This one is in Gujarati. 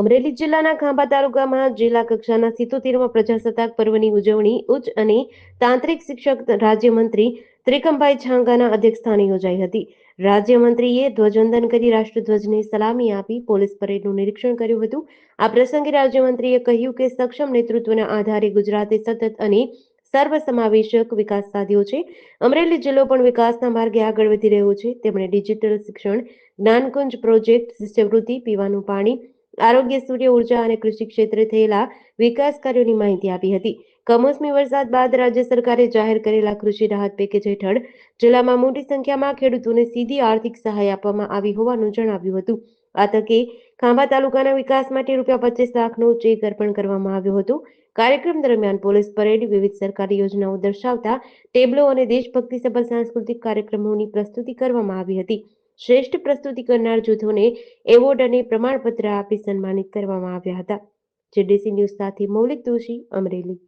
અમરેલી જિલ્લાના ખાંભા તાલુકામાં જિલ્લા કક્ષાના સિત્તોતેરમાં પ્રજાસત્તાક પર્વની ઉજવણી ઉચ્ચ અને તાંત્રિક શિક્ષક રાજ્યમંત્રી ત્રિકમભાઈ છાંગાના અધ્યક્ષસ્થાને યોજાઈ હતી. રાજ્યમંત્રીએ ધ્વજવંદન કરી રાષ્ટ્રધ્વજને સલામી આપી પોલીસ પરેડનું નિરીક્ષણ કર્યું હતું. આ પ્રસંગે રાજ્યમંત્રીએ કહ્યું કે સક્ષમ નેતૃત્વના આધારે ગુજરાતે સતત અને સર્વસમાવેશક વિકાસ સાધ્યો છે. અમરેલી જિલ્લો પણ વિકાસના માર્ગે આગળ વધી રહ્યો છે. તેમણે ડિજિટલ શિક્ષણ, જ્ઞાનકુંજ પ્રોજેક્ટ, શિષ્યવૃત્તિ, પીવાનું પાણી આરોગ્ય, સૂર્ય ઊર્જા અને કૃષિ ક્ષેત્રે થયેલા વિકાસ કાર્યોની માહિતી આપી હતી. કમોસમી વરસાદ બાદ રાજ્ય સરકારે જાહેર કરેલા કૃષિ રાહત પેકેજ હેઠળ જિલ્લામાં મોટી સંખ્યામાં ખેડૂતોને સીધી આર્થિક સહાય આપવામાં આવી હોવાનું જણાવ્યું હતું. આ તકે ખાંભા તાલુકાના વિકાસ માટે રૂપિયા પચીસ લાખનો ચેક અર્પણ કરવામાં આવ્યો હતો. કાર્યક્રમ દરમિયાન પોલીસ પરેડ વિવિધ સરકારી યોજનાઓ દર્શાવતા ટેબલો અને દેશભક્તિ સભર સાંસ્કૃતિક કાર્યક્રમોની પ્રસ્તુતિ કરવામાં આવી હતી. શ્રેષ્ઠ પ્રસ્તુતિ કરનાર જૂથોને એવોર્ડ અને પ્રમાણપત્ર આપી સન્માનિત કરવામાં આવ્યા હતા. જેડીસી ન્યૂઝ સાથે મૌલિક દોશી, અમરેલી.